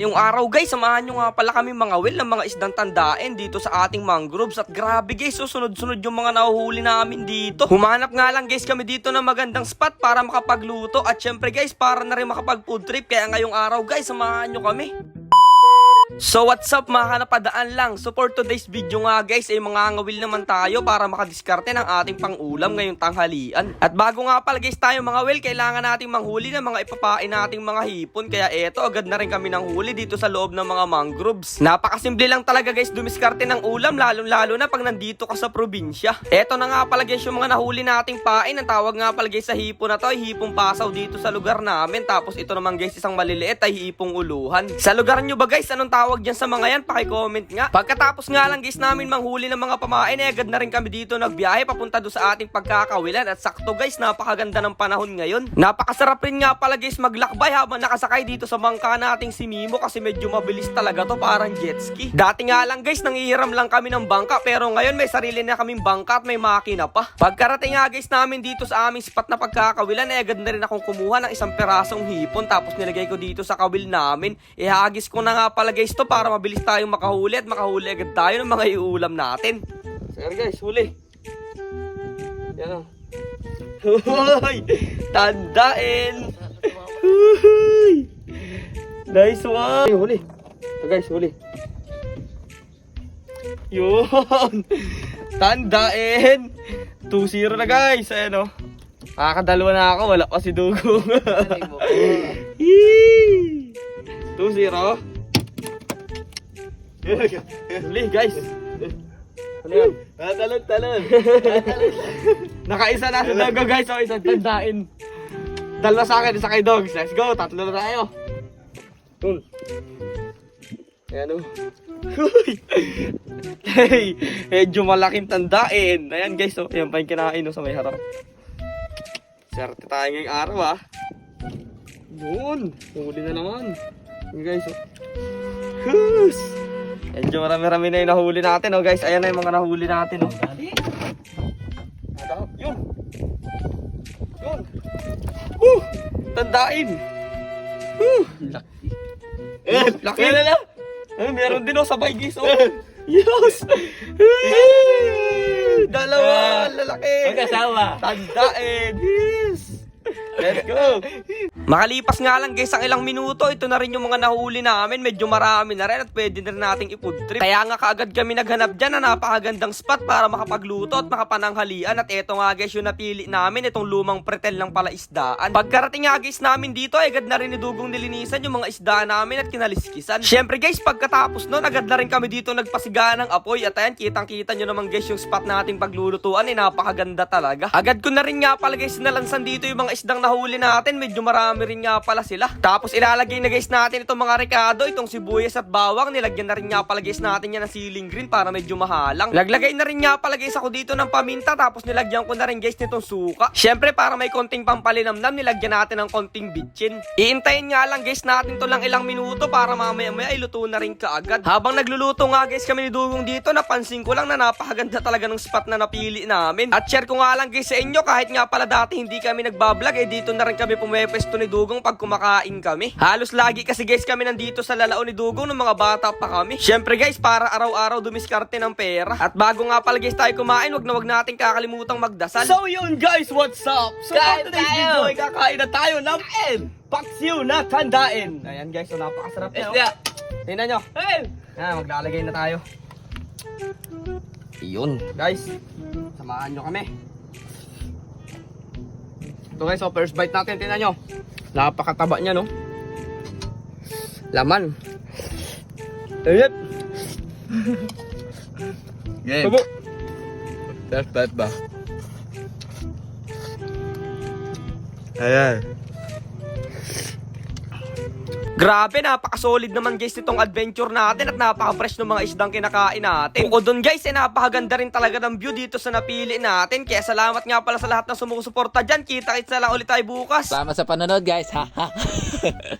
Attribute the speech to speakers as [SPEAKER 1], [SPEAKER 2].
[SPEAKER 1] Yung araw guys, samahan nyo nga pala kami mga will ng mga isdang tandain dito sa ating mangroves at grabe guys, susunod-sunod yung mga nahuhuli namin dito. Humanap nga lang guys kami dito ng magandang spot para makapagluto at syempre guys, para na rin makapag food trip kaya ngayong araw guys, samahan nyo kami. So what's up mga kanapadaan lang? So for today's video nga guys ay mga ngawil naman tayo para makadiskarte ng ating pangulam ngayong tanghalian. At bago nga pala guys tayo mga will kailangan nating manghuli ng mga ipapain nating mga hipon. Kaya eto agad na rin kami ng huli dito sa loob ng mga mangroves. Napakasimple lang talaga guys dumiskarte ng ulam lalo lalo na pag nandito ka sa probinsya. Eto na nga pala guys yung mga nahuli nating pain. Ang tawag nga pala guys sa hipon na to ay hipong pasaw dito sa lugar namin. Tapos ito naman guys isang maliliit ay hipong uluhan. Sa lugar nyo ba guys anong tawag dyan sa mga yan? Pakicomment nga. Pagkatapos nga lang guys namin manghuli ng mga pamain, eh, agad na rin kami dito nagbiyahe papunta doon sa ating pagkakawilan. At sakto guys, napakaganda ng panahon ngayon. Napakasarap rin nga pala guys maglakbay habang nakasakay dito sa bangka nating si Mimo kasi medyo mabilis talaga to parang jet ski. Dati nga lang guys, nangihiram lang kami ng bangka pero ngayon may sarili na kaming bangka at may makina pa. Pagkarating nga guys namin dito sa aming spot na pagkakawilan, eh, agad na rin akong kumuha ng isang perasong hipon tapos nilagay ko dito sa kawil namin. Ihagis ko na nga pala guys to para mabilis tayong makahuli at makahuli agad tayo ng mga iulam natin. Sige guys, huli. Yan o. Hoy! Tandain! Hoy! Nice one! Huli. Ito guys, huli. Yun! Tandain! 2-0 na guys. Ayan o. Makakadalawa na ako. Wala pa si Dugong. Yee! 2-0. Huli guys. Ano yan?
[SPEAKER 2] Talon, talon.
[SPEAKER 1] Nakaisa na sa logo guys, so isang tandain. Dalawa sa akin, isa kay Dogs. Let's go, tatlo na tayo. Tul. Ayan o. Huy! hey, medyo malaking tandain. Ayan guys, so, ayan pa yung kinain no, sa may harap. Swerte tayo ngayong araw ah. Yun, huli na naman. Yun guys, oh. Hus! Medyo marami-rami na yung nahuli natin, oh guys. Ayan na yung mga nahuli natin, oh. Yun. Yun. Uh, tandain. Uh, laki.
[SPEAKER 2] Eh,
[SPEAKER 1] laki.
[SPEAKER 2] na.
[SPEAKER 1] Eh, meron din oh, sabay guys, oh. Yes! Dalawa, lalaki.
[SPEAKER 2] Magkasama.
[SPEAKER 1] Tandain. Yes. Let's go. Makalipas nga lang guys ang ilang minuto, ito na rin yung mga nahuli namin. Medyo marami na rin at pwede na rin nating i-food trip. Kaya nga kaagad kami naghanap dyan na napakagandang spot para makapagluto at makapananghalian. At eto nga guys yung napili namin, itong lumang pretel ng pala isdaan. Pagkarating nga guys namin dito, agad na rin ni Dugong nilinisan yung mga isda namin at kinaliskisan. Siyempre guys, pagkatapos nun, agad na rin kami dito nagpasiga ng apoy. At ayan, kitang-kita nyo naman guys yung spot nating paglulutuan. Eh, napakaganda talaga. Agad ko na rin nga pala guys nalansan dito yung mga isdang nahuli natin. Medyo marami rin nga pala sila. Tapos ilalagay na guys natin itong mga rekado, itong sibuyas at bawang. Nilagyan na rin nga pala guys natin yan ng ceiling green para medyo mahalang. Laglagay na rin nga pala guys ako dito ng paminta. Tapos nilagyan ko na rin guys nitong suka. Syempre para may konting pampalinamnam, nilagyan natin ng konting bitchin. Iintayin nga lang guys natin to lang ilang minuto para mamaya maya ay luto na rin kaagad. Habang nagluluto nga guys kami ni Dugong dito, napansin ko lang na napakaganda talaga ng spot na napili namin. At share ko nga lang guys sa inyo kahit nga pala dati hindi kami nagbablog eh dito na rin kami pumepwesto ni Dugong pag kumakain kami. Halos lagi kasi guys kami nandito sa lalao ni Dugong nung mga bata pa kami. Syempre guys para araw-araw dumiskarte ng pera. At bago nga pala guys tayo kumain, wag na wag nating kakalimutang magdasal.
[SPEAKER 2] So yun guys, what's up? So
[SPEAKER 1] Kain
[SPEAKER 2] for today's
[SPEAKER 1] tayo.
[SPEAKER 2] video ay kakain na tayo ng paksiw na tandain.
[SPEAKER 1] Ayan guys, so napakasarap na.
[SPEAKER 2] Isda.
[SPEAKER 1] Tingnan nyo.
[SPEAKER 2] Hey!
[SPEAKER 1] Ah, maglalagay na tayo. Iyon, guys. Samahan nyo kami. Ito guys, so first bite natin, tingnan nyo. Napakataba niya, no? Laman. Ayun.
[SPEAKER 2] Game.
[SPEAKER 1] Tubo.
[SPEAKER 2] First bite ba? Ayan.
[SPEAKER 1] Grabe, napaka-solid naman guys nitong adventure natin at napaka-fresh ng mga isdang kinakain natin. Bukod dun guys, eh, napakaganda rin talaga ng view dito sa napili natin. Kaya salamat nga pala sa lahat ng sumusuporta dyan. Kita-kits na lang ulit tayo bukas.
[SPEAKER 3] Salamat sa panonood guys. Ha.